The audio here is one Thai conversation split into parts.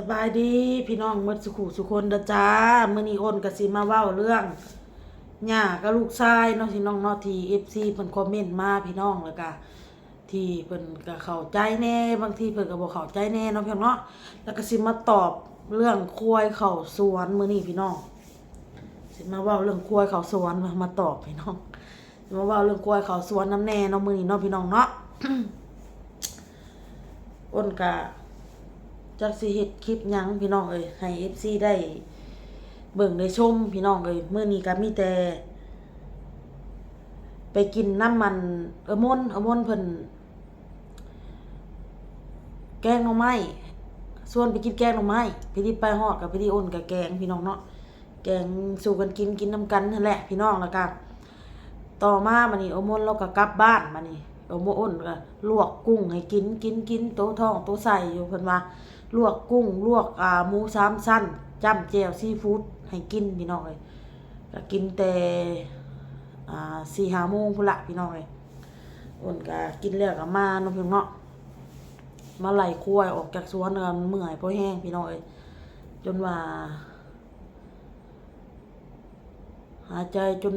สบายดีพี่น้องมดสุขุสุคนเด้อจ้ามื้อนี้อ้นก็สิมาเว้าเรื่องหย่ากับลูกชายเนาะพี่น้องเนาะที่ FC เพิ่นคอมเมนต์มาพี่น้องแล้วก็ที่เพิ่นก็เข้าใจแน่บางทีเพิ่นก็บ่เข้าใจแน่เนาะพี่น้องเนาะแล้วก็สิมาตอบเรื่องควยเข้าสวนมื้อนี้พี่น้องสิมาเว้าเรื่องควยเข้าสวนมามาตอบพี่น้องสิมาเว้าเรื่องควยเข้าสวนน้ำแน่เนาะมื้อนี้เนาะพี่น้องเนาะอ้นก็ จักสิเฮ็ดคลิปหยังพี่น้องเอ้ยให้ FC ได้ เบิ่งได้ชมพี่น้องเอ้ยมื้อนี้ก็มีแต่ ไปกินน้ำมันเออมนเออมนเพิ่นแกงหน่อไม้ส่วนไปกินแกงหน่อไม้พี่ที่ไปฮอดกับพี่ที่อ้นกับแกงพี่น้องเนาะแกงสู่กันกินกินนํกันนั่นแหละ พี่น้องแล้วก็ต่อมาบัดนี้เออมนเราก็กลับบ้านบัดนี้เออมอ้นก็ลวกกุ้งให้กินกินกินโตท้องโตใส่อยู่เพิ่นว่า ลวกกุ้ง ลวกอ่าหมูสามชั้นจ้ำแจ่วซีฟู้ดให้กินพี่น้องเอ้ยก็กินแต่อ่าสี่ห้าโมงพุ่นละพี่น้องเอ้ยอ้นก็กินแล้วก็มาเนาะพี่น้องเนาะมาไหลควายออกจากสวนกันเมื่อยเพราะแห้งพี่น้องเอ้ยจนว่า หายใจจน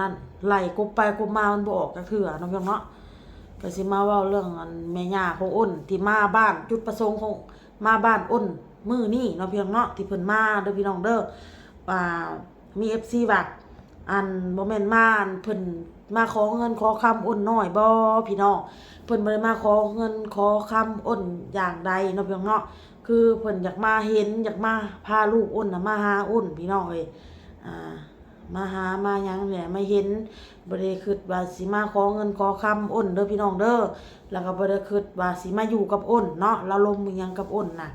นั่นไหลกบไปกบมามันบออกกเถื่อเนาะพี่น้องเนาะก็สิมาว้าเรื่องแม่ย่าของอ้นที่มาบ้านจุดประสงค์ของ มาบ้านอ้นมือนี้เนาะพี่น้องเนาะที่เพิ่นมาเด้อพี่น้องเด้อว่ามี FC ว่าอันบ่แม่นมาเพิ่นมาขอเงินขอคำอ้นน้อยบ่พี่น้องเพิ่นบ่ได้มาขอเงินขอคำอ้นอย่างใดเนาะพี่น้องเนาะคือเพิ่นอยากมาเห็นอยากมาพาลูกอ้นน่ะมาหาอ้นพี่น้องเอ้ยอ่า มาหามาหยังเนี่ยไม่เห็นบ่ได้คิดว่าสิมาขอเงินขอคำอ้นเด้อพี่น้องเด้อแล้วก็บ่ได้คิดว่าสิมาอยู่กับอ้นเนาะเราลมหยังกับอ้นน่ะ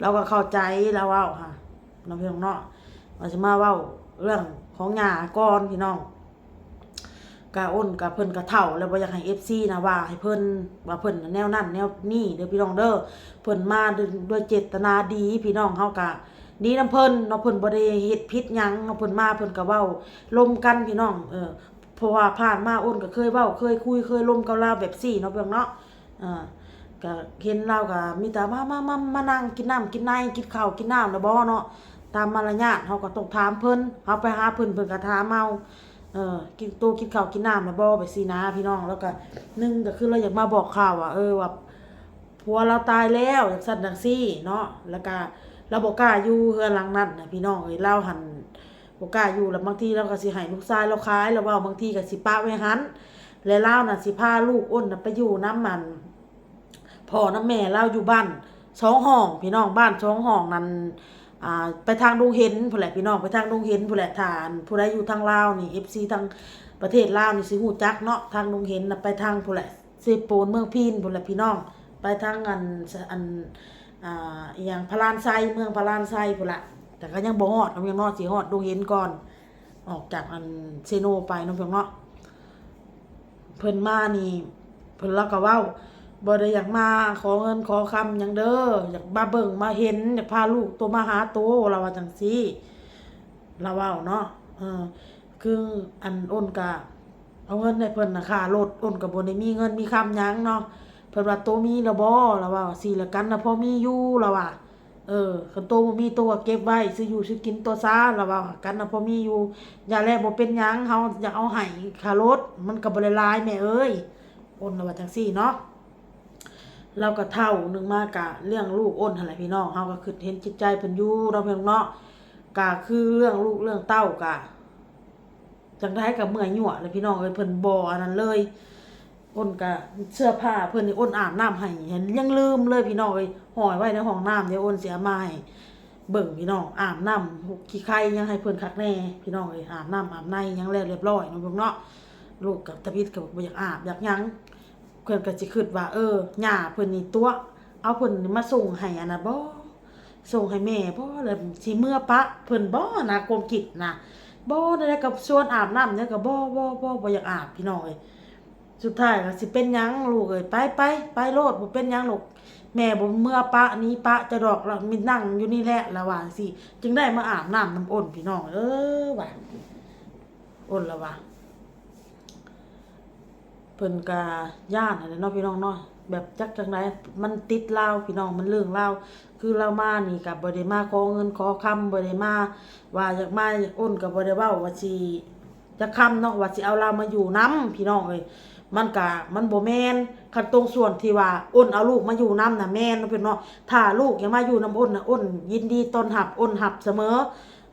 เราก็เข้าใจแล้วเว้าค่ะน้องพี่น้องเนาะว่าสิมาเว้าเรื่องของหญ้าก่อนพี่น้องกะอ้นกะเพิ่นกะเฒ่าแล้วบ่อยากให้ FC นะว่าให้เพิ่นว่าเพิ่นน่ะแนวนั้นแนวนี้เด้อพี่น้องเด้อเพิ่นมาด้วยด้วยเจตนาดีพี่น้องเฮากะ ดีน้ำเพิ่นเนาะเพิ่นบ่ได้เฮ็ดผิดหยังเนาะเพิ่นมาเพิ่นก็เว้าลมกันพี่น้องเออเพราะว่าผ่านมาอ้นก็เคยเว้าเคยคุยเคยลมกับลาวแบบซี่เนาะเพิ่นเนาะอ่าก็เห็นเราก็มีแต่มามามามานั่งกินน้ำกินในกินข้าวกินน้ำแล้วบ่เนาะตามมารยาทเฮาก็ต้องถามเพิ่นเฮาไปหาเพิ่นเพิ่นก็ถามเฮาเออกินโตกินข้าวกินน้ำแล้วบ่ไปซี่นะพี่น้องแล้วก็หนึงก็คือเราอยากมาบอกข่าวว่าเออว่าผัวเราตายแล้วอย่างสั่นจังซี่เนาะแล้วก็ เราบ่กล้าอยู่เฮือนหลังนั้นนะพี่น้องเอ้ยเราหันบ่กล้าอยู่แล้วบางทีเราก็สิให้ลูกชายเราขายแล้วเว้าบางทีก็สิปะไว้หันและเราน่ะสิพาลูกอ้นน่ะไปอยู่น้ำมันพ่อน้ำแม่เราอยู่บ้านสองห้อง พี่น้องบ้านสองห้องนั้นอ่าไปทางดงเห็นพุ่นแหละพี่น้องไปทางดงเห็นพุ่นแหละทานผู้ใดอยู่ทางลาวนี่ FC ทางประเทศลาวนี่สิฮู้จักเนาะทางดงเห็นน่ะไปทางพุ่นแหละเซโปนเมืองพีนพุ่นแหละพี่น้องไปทางอันอัน อ่าอหย่างพารานไซเมืองพารานไซพุ่นละแต่ก็ยังบ่ฮอดน้องยังนอดสิฮอดดงเห็นก่อน ออกจากอันเซโนไปน้องเพียงเนาะเพิ่นมานี่เพิ่นแล้วก็เว้าบ่ได้อยากมาขอเงินขอคำหยังเด้ออยากมาเบิ่งมาเห็นอยากพาลูกตัวมาหาโตเราว่าจังซี่เราเว้าเนาะเออคืออันอ้นกะเอาเงินให้เพิ่นน่ะค่ารถอ้นก็บ่ได้มีเงินมีคำหยังเนาะ เพิ่นว่าโตมีแล้วบ่ละว่าสิละกันนะพอมีอยู่ละว่าเออคันโตบ่มีโตก็เก็บไว้ซื้ออยู่ซื้อกินตัวซาละว่ากันนะพอมีอยู่อย่าแลบ่เป็นหยังเฮาอย่าเอาให้ค่ารถมันก็บ่ได้ลายแม่เอ้ยอ้นละว่าจังซี่เนาะเราก็เท่านึงมากะเรื่องลูกอ้นหั่นแหละพี่น้องเฮาก็คิดเห็นจิตใจเพิ่นอยู่เราเพิ่นเนาะก็คือเรื่องลูกเรื่องเต้ากะจังได๋ก็เมื่อยยั่วเลยพี่น้องเอ้ยเพิ่นบ่อันนั้นเลย อ้นก็เสื้อผ้าเพิ่อนนี่อ้นอาบน้ำให้เห็นยังลืมเลยพี่น้องเอ้ยห่อยไว้ในห้องน้ำเดี๋ยวอ้นเสียมาให้เบิ่งพี่น้องอาบน้ำหุกขี้ไข่ยังให้เพิ่อนคักแน่ พี่น้องเอ้ยอาบน้ำอาบในยังแล้วเรียบร้อยเนาะพวกเนาะลูกกับตะพิดก็บ่อยากอาบอยากยังเพิ่อนก็สิคิดว่า เออย่าเพิ่อนนี่ตัว เอาเพิ่นนี่มาส่งให้อันนะบ่ส่งให้แม่บ่แล้วสิเมื่อปะเพิ่อนบ่นะความคิดนะบ่ได้กับชวนอาบน้ำเนี่ยก็บ่บ่บ่บ่อยากอาบพี่น้องเอ้ย สุดท้ายก็สิเป็นหยังลูกเอ้ยไปไปไปโลดบ่เป็นหยังลูกแม่บ่เมื่อปะนี้ปะจะดอกล้วมีนั่งอยู่นี่แหละละว่างสิจึงได้มาอาบน้ำน้ำอ้นพี่น้องเออว่าอ้นละว่าเพิ่นก็ย่านในนแหละเนาะพี่น้องเนาะแบบจักจังไดมันติดเล่าพี่น้องมันเรื่องเล่าคือเรามานี่ก็บ่ได้มาขอเงินขอคำบ่ได้มาว่าอยากมาอ้นก็บ่ได้เว้าว่าสิจะคำเนาะว่าสิเอาเรามาอยู่นํพี่น้องเอ้ย มันก็มันโบแมนคันตรงส่วนที่ว่าอ้นเอาลูกมาอยู่นํน่ะแม่นเนาะพี่น้องถ้าลูกยังมาอยู่นํอ้นนะอ้นยินดีตอนรับอ้นรับเสมอ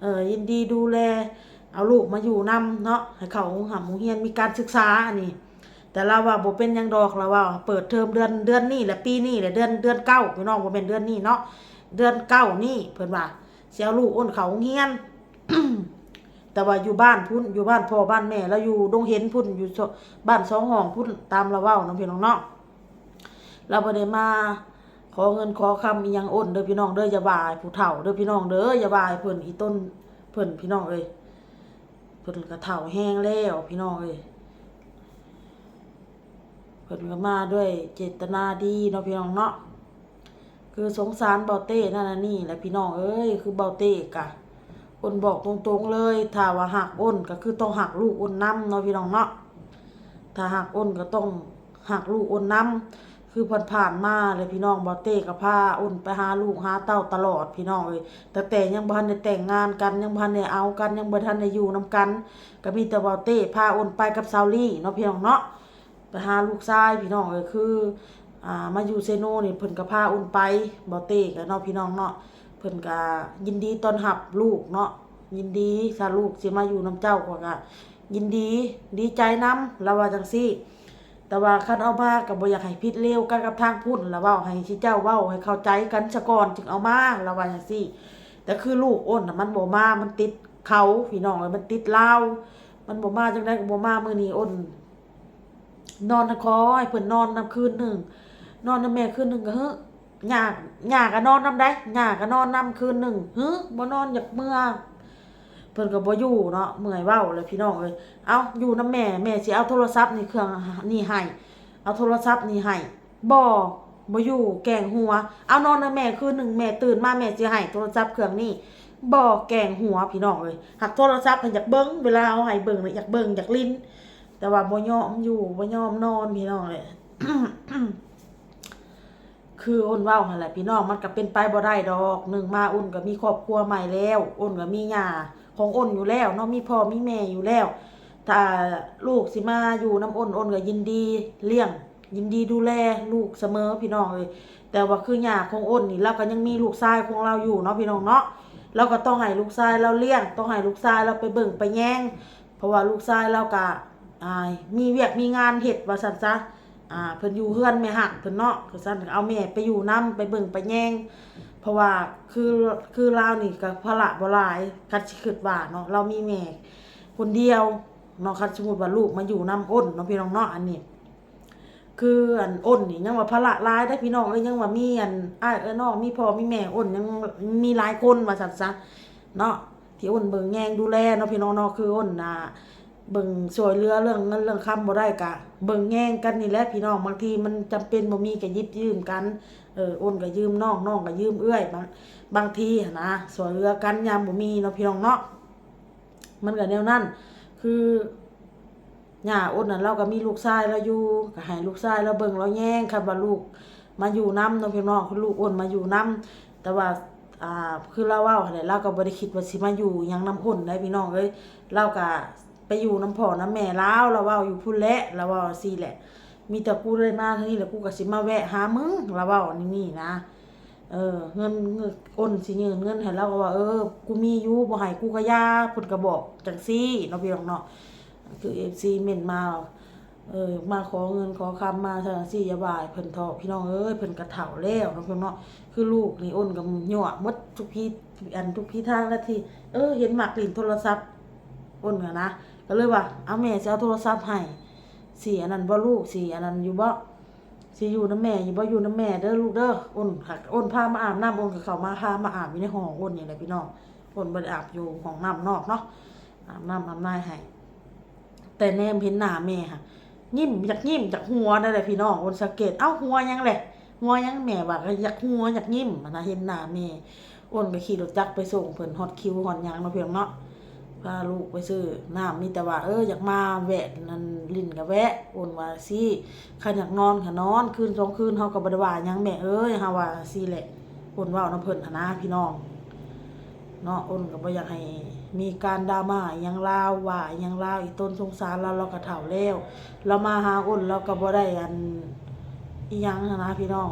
เออยินดีดูแล เอาลูกมาอยู่นํเนาะให้เขาหำเฮียนมีการศึกษาอันนี้ แต่เราว่าโบเป็นยังดอกเราว่า เปิดเทอมเดือนเดือนนี้แหละปีนี้แหละเดือนเดือนเก้าพี่น้องบ่เป็นเดือนนี้เนาะเดือนเก้านี่เพิ่อนว่าสิเอาลูกอ้นเขาโรงเฮียน แต่ว่าอยู่บ้านพุ่นอยู่บ้านพ่อบ้านแม่แล้วอยู่ดงเห็นพุ่นอยู่บ้านสองห้องพุ่นตามเราเว้าเนาะพี่น้องเนาะเราบ่ได้มาขอเงินขอคำอียังอ้นเด้อพี่น้องเด้ออย่าบายผู้เฒ่าเด้อพี่น้องเด้ออย่าบายเพิ่นอีต้นเพิ่นพี่น้องเอ้ยเพิ่นก็เฒ่าแห้งแล้วพี่น้องเอ้ยเพิ่นก็มาด้วยเจตนาดีเนาะพี่น้องเนาะคือสงสารเบาเต้นั่นนี่แหละพี่น้องเอ้ยคือเบาเต้กะ อ้นบอกตรงๆเลยถ้าว่าหักอ้นก็คือต้องหักลูกอ้นนํเนาะพี่น้องเนาะถ้าหักอ้นก็ต้องหักลูกอ้นนํคือผ่านผ่านๆมาเลยพี่น้องบาเต้ก็พาอ้นไปหาลูกหาเต้าตลอดพี่น้องเอ้ยแต่แต่ยังบ่ทันได้แต่งงานกันยังบ่ทันได้เอากันยังบ่ทันได้อยู่นํกัน ก็มีแต่บาเต้พาอ้นไปกับซาวลี่เนาะพี่น้องเนาะไปหาลูกชายพี่น้องเอ้ยคืออ่ามาอยู่เซโนนี่เพิ่นก็พาอุ่นไปบ่เต้กับเนาะพี่น้องเนาะ เพิ่นก็ยินดีต้อนรับลูกเนาะยินดีถ้าลูกสิมาอยู่นํเจ้าก็ก็ยินดีดีใจนํแล้วว่าจังซี่ แต่ว่าคันเอามาก็บ่อยากให้ผิดเลวกันกับทางพุ่นแล้วเว้าให้สิเจ้าเว้าให้เข้าใจกันซะก่อนจึงเอามาแล้วว่าจังซี่ แต่คือลูกอ้นน่ะมันบ่มามันติดเขาพี่น้องเอ้ยมันติดเลามันบ่มาจังได๋ก็บ่มามื้อนี้อ้นนอนนะคอยเพิ่นนอนนํคืนหนึ่งนอนนํแม่คืนหนึ่งก็เฮ้อ ยากยากก็นอนนํได้ยากก็นอนนํคืนหนึ่งเฮ้บ่นอนอยากเมื่อเพิ่นก็บ่อยู่เนาะเมื่อยเว้าเลยพี่น้องเอ้ยเอาอยู่นํแม่แม่สิเอาโทรศัพท์นี่เครื่องนี่ให้เอาโทรศัพท์นี่ให้บ่บ่อยู่แกงหัว เอานอนนํแม่คืนหนึ่งแม่ตื่นมาแม่สิให้โทรศัพท์เครื่องนี้บ่แกงหัวพี่น้องเอ้ยหักโทรศัพท์มันอยากเบิ่งเวลาเอาให้เบิ่งน่ะอยากเบิ่งอยากลิ้น แต่ว่าบ่ยอมอยู่บ่ยอมนอนพี่น้องเลย คืออ้นว้าหั่นแหละพี่น้องมันก็เป็นไปบ่ได้ดอกหนึ่งมาอ้นก็มีครอบครัวใหม่แล้วอ้นก็มีหย่าของอ้นอยู่แล้วเนาะมีพ่อมีแม่อยู่แล้ว ถ้าลูกสิมาอยู่น้ำอ้นอ้นก็ยินดีเลี้ยง ยินดีดูแลลูกเสมอพี่น้องเลยแต่ว่าคือหย่าของอ้นนี่เราก็ยังมีลูกชายของเราอยู่เนาะพี่น้องเนาะเราก็ต้องให้ลูกชายเราเลี้ยง ต้องให้ลูกชายเราไปเบิ่งไปแย่งเพราะว่าลูกชายเราก็อ่ามีเวียกมีงานเฮ็ดว่าซั่นซะ อ่าเพิ่นอยู่เฮือนแม่ฮักเพิ่นเนาะคือซั่นเอาแม่ไปอยู่นํไปเบิ่งไปแย่งเพราะว่าคือคือลาวนี่ก็ภาระบ่หลายคันสิคิดว่าเนาะเรามีแม่คนเดียวเนาะคันสมมุติว่าลูกมาอยู่นํอ้นเนาะพี่น้องเนาะอันนี้คืออันอ้นนี่ยังว่าภาระหลายได้พี่น้องเอ้ยยังว่ามีอันอ้ายเอ้ยน้องมีพ่อมีแม่อ้นยังมีหลายคนว่าซั่นซะเนาะที่อ้นเบิ่งแยงดูแลเนาะพี่น้องเนาะคืออ้นน่ะ เบิ่งช่วยเหลือเรื่องเงินเรื่องคำบ่ได้กะเบิ่งแย่งกันนี่แหละพี่น้องบางทีมันจำเป็นบ่มีก็ยิบยืมกันเออโอนก็ยืมน้องน้องก็ยืมเอื้อยบางบางทีนะช่วยเหลือกันยามบ่มีเนาะพี่น้องเนาะมันก็แนวนั้น คือย่าอ้นน่ะเราก็มีลูกชายเราอยู่ก็ให้ลูกชายเราเบิ่งเราแย่งคันว่าลูกมาอยู่นํเนาะพี่น้องคือลูกอ้นมาอยู่นํแต่ว่าอ่าคือเราว้าหั่นแหละเราก็บ่ได้คิดว่าสิมาอยู่ยังนํอ้นได้พี่น้องเอ้ยเราก็ ไปอยู่น้ำพ่อน้ำแม่ลาวเราเว้าอยู่พุ่นแหละเราเว้าซี่แหละ มีแต่กูเลยมาเท่านี้แหละกูก็สิมาแวะหามึงเราเว้านี่นี่นะ เออ เงินเงินอ้นสิยืนเงินให้เราก็ว่าเออ กูมีอยู่บ่ให้กูก็ยาพิ่นก็บอกจังซี่เนาะพี่น้องเนาะคือ FC เม่นมาเออมาขอเงินขอคำมาจังซี่ยาบายเพิ่นเถาะพี่น้องเอ้ยเพิ่นก็เฒ่าแล้วเนาะพี่น้องเนาะคือลูกนี่อ้นก็ยั่วหมดทุกพี่อันทุกพี่ทางแล้วที่ เออเห็นหมากลิ่นโทรศัพท์อ้นก็นะ ก็เลยว่าเอาแม่จะเอาโทรศัพท์ให้สีอันนั้นบ่ลูกสีอันนั้นอยู่บ่สิอยู่น้ำแม่อยู่บ่อยู่น้ำแม่เด้อลูกเด้ออ้นหักอ้นพามาอาบน้ำอ้นก็เขามาพามาอาบอยู่ในห้องอ้นนี่แหละพี่น้องอ้นบ่ได้อาบอยู่ห้องน้ำนอกเนาะอาบน้ำอาบน้ำให้แต่แนมเห็นหน้าแม่ค่ะยิ้มอยากยิ้มจากหัวนั่นแหละพี่น้องอ้นสังเกตเอ้าหัวยังแหละหัวยังแม่ว่าอยากหัวอยากยิ้มนะเห็นหน้าแม่อ้นก็ขี่รถจักรไปส่งเพิ่นฮอดคิวฮอดยังเนาเพียงเนาะ พาลูกไปซื้อน้ำมีแต่ว่าเอออยากมาแวะนั่นลิ้นก็แวะโอนว่าสิคันอยากนอนก็นอนคืนสองคืนเฮาก็บ่ได้ว่ายังแม่เอ้ยเฮาว่าสิแหละโอนเว้าน้ำเพิ่นหนะพี่น้องเนาะอ้นก็บ่อยากให้มีการดราม่ายังลาวว่ายังลาวอีต้นสงสารเราเราก็เฒ่าแล้วเรามาหาอ้นเราก็บ่ได้อันอีหยังนนะพี่น้อง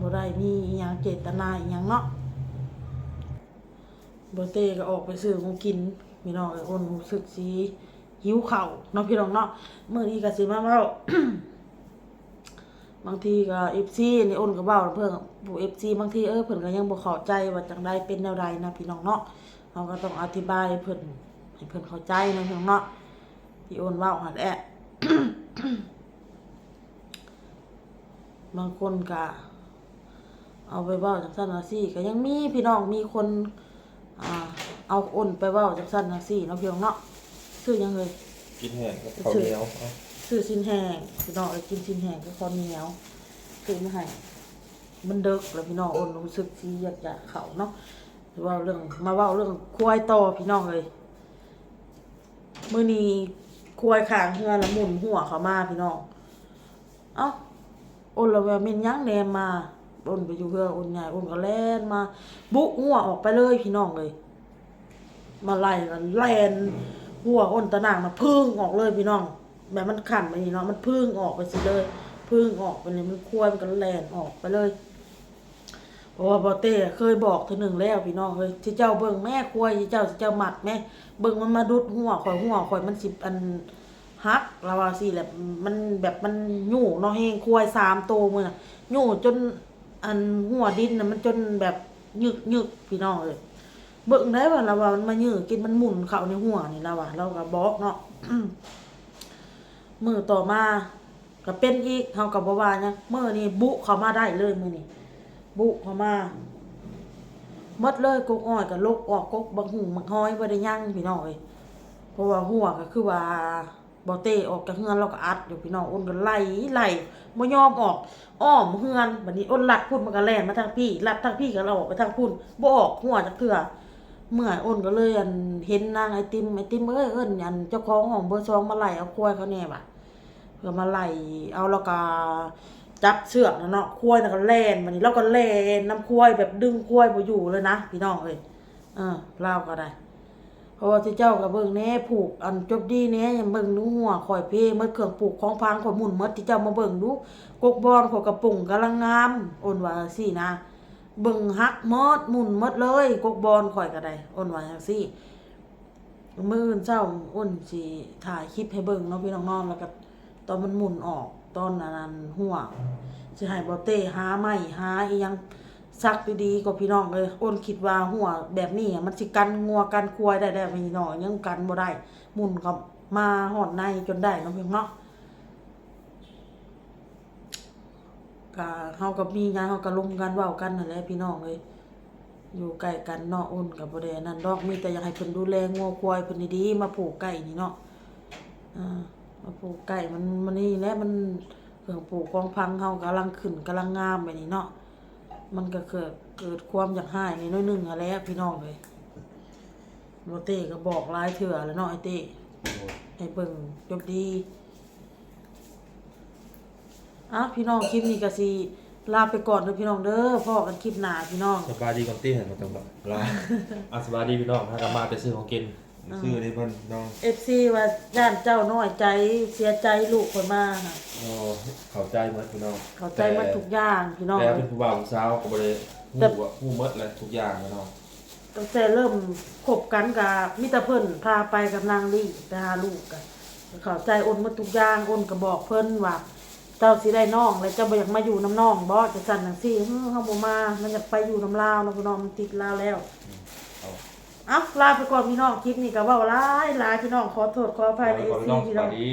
บ่ได้มีอีหยังเจตนาอีหยังเนาะบ่เต้ก็ออกไปซื้อของกิน พี่น้องไอ้อ้นรู้สึกสิหิวเข้าเนาะพี่น้องเนาะเมื้อนี้ก็สิมาเว้าบางทีก็ FC นี่อ้นก็เว้าเพิ่นผู้ FC บางทีเออเพิ่นก็ยังบ่เข้าใจว่าจังไดเป็นแนวใดนะพี่น้องเนาะเราก็ต้องอธิบายเพิ่นให้เพิ่นเข้าใจนะพี่น้องเนาะที่อ้นเว้าหันแหละบางคนก็เอาไปเว้าจังซั่นจังซี่ก็ยังมีพี่น้องมีคนอ่า เอาอ้นไปเว้าจังซั่นจังซี่เนาะพี่น้องเนาะชื่อหยังเอ่ยกินแห้งกับข้าวเหนียวเอาซื้อสินแห้งพี่น้องเอ้ยกินสินแห้งกับข้าวเหนียวซื้อมาให้มันเดึกแล้วพี่น้องอ้นรู้สึกสิอยากจะเข้าเนาะหรือว่าเรื่องมาเว้าเรื่องควายต่อพี่น้องเลยมื้อนี้ควายข้างเฮือนละหมุนหัวเข้ามาพี่น้องเอ้าอ้นละว่าแม่นหยังแหนมมาอ้นไปอยู่เฮืออ้นใหญ่อ้นก็แล่นมา บุกหัวออกไปเลยพี่น้องเลย มาไล่กันแลนหัวอ้นตะนางนะพึ่งออกเลยพี่น้องแบบมันขันไปนี่เนาะมันพึ่งออกไปสิเลยพึ่งออกไปเลยมันควายมันก็แลนออกไปเลยเพราะว่าบอเต้เคยบอกเธอหนึ่งแล้วพี่น้องเฮ้ยที่เจ้าเบิ่งแม่ควายที่เจ้าที่เจ้าหมัดแม่เบิ่งมันมาดุดหัวข่อยหัวข่อยมันสิบอันฮักล้วว่าสิแหละมันแบบมันหยู่เนาะเฮงควายสามโตวมือน่ะหยู่จนอันหัวดินน่ะมันจนแบบยึกยึกพี่น้องเลย เบิ่งได้ว่าเราว่ามันมายื้อกินมันหมุนเข้าในหัวนี่เราว่าเราก็บอกเนาะมือต่อมาก็เป็นอีกเฮาก็บ่ว่าหยังมื้อนี้บุเข้ามาได้เลยมื้อนี้บุเข้ามาหมดเลยกกอ้อยก็ลกออกกกบักหุ่งบักห้อยบ่ได้ยังพี่น้องเอ้ยเพราะว่าหัวก็คือว่าบ่เตะออกจากเฮือนเราก็อัดอยู่พี่น้องอ้นก็ไล่ไล่บ่ยอมออก อ้อมเฮือนบัดนี้อ้นลัดพุ่นมันก็แล่นมาทางพี่ลัดทางพี่ก็เราออกไปทางพุ่นบ่ออกหัวจักเทื่อ เมื่ออ้นก็เลยอันเห็นนางไอติมไอติมเอ้ยเอิ้นอันเจ้าของห้องเบอร์สองมาไล่เอาควายเขาแน่บ่ะเพื่อมาไล่เอาแล้วก็จับเชือกนะเนาะควายนะก็แล่นบัดนี้เราก็แล่นน้ำควายแบบดึงควายบ่อยู่เลยนะพี่น้องเอ้ยเออเล่าก็ได้เพราะว่าที่เจ้าก็เบิ่งแหน่ผูกอันจบดีแหน่ยังเบิ่งดูหัวข่อยเพหมดเครื่องปลูกของพังข่อยหมุนหมดที่เจ้ามาเบิ่งดูกกบอนข่อยกระปุ่งกำลังงามอ้นว่าซี่นะ เบิ่งฮักหมดมุนมดเลยกกบอลข่อยก็ได้อ้นว่าจังซี่มื้ออื่นเช้าอ้นสิถ่ายคลิปให้เบิ่งเนาะพี่น้องๆแล้วก็ตอนมันหมุนออกตอนนั้นหัวสิให้บ่เต้หาไม้หาอีหยังซักดีๆก็พี่น้องเลยอ้นคิดว่าหัวแบบนี้มันสิกันงัวกันควายได้ได้พี่น้องยังกันบ่ได้หมุนก็มาหอดในจนได้เนาะพี่น้องเนาะ ก็เฮากับมีหยังเฮาก็ลมกันเว้ากันนั่นแหละพี่น้องเอ้ยอยู่ใกล้กันเนาะอุ่นกับบ่ได้นั่นดอกมีแต่อยากให้เพิ่นดูแลงัวควายเพิ่นดีๆมาปลูกไก่นี่เนาะอ่ามาปลูกไก่มันมันนี่แหละมันเครื่องปลูกของพังเฮากำลังขึ้นกำลังงามแบบนี้เนาะมันก็เกิดเกิดความอยากหายนิดหน่อยหนึงอะแหล้วพี่น้องเอ้ยโรเต้ก็บอกหลายเทื่อแล้วเนาะไอ้เต้ให้เบิ่งจบดี อะพี่น้องคลิปนี้ก็สิลาไปก่อนเด้อพี่น้องเด้อพอกันคลิปหน้าพี่น้อง สบายดีก่อนตี้เห็นมาตรงแบบลาอะสบายดีพี่น้องพากลับมาไปซื้อของกินซื้อนี่เพิ่นน้อง FC ว่าย่านเจ้าน้อยใจเสียใจลูกคนมาค่ะโอ้เข้าใจหมดพี่น้องเข้าใจหมันทุกอย่างพี่น้องแต่เป็นผู้บ่าวผู้สาวก็บ่ได้ฮู้แต่ว่าฮู้หมดเลยทุกอย่างพี่น้องตั้งแต่เริ่มคบกันกับมิตรเพิ่นพาไปกับนางลี่ไปหาลูกกันเข้าใจโอนหมาทุกอย่างโอนก็บอกเพิ่นว่า เจ้าสิได้น้องแล้วเจ้าบ่อยากมาอยู่น้ำน้องบ่จะสั่นจังซี่เฮ้อเฮาบ่มา มันอยากไปอยู่น้ำลาวเนาะพี่น้องมันติดลาวแล้วเอาเอาลาไปก่อนพี่น้องคลิปนี้ก็เว้าหลายหลายพี่น้องขอโทษขออภัยในขอ FC พี่น้องสพี่น้บาอยงดี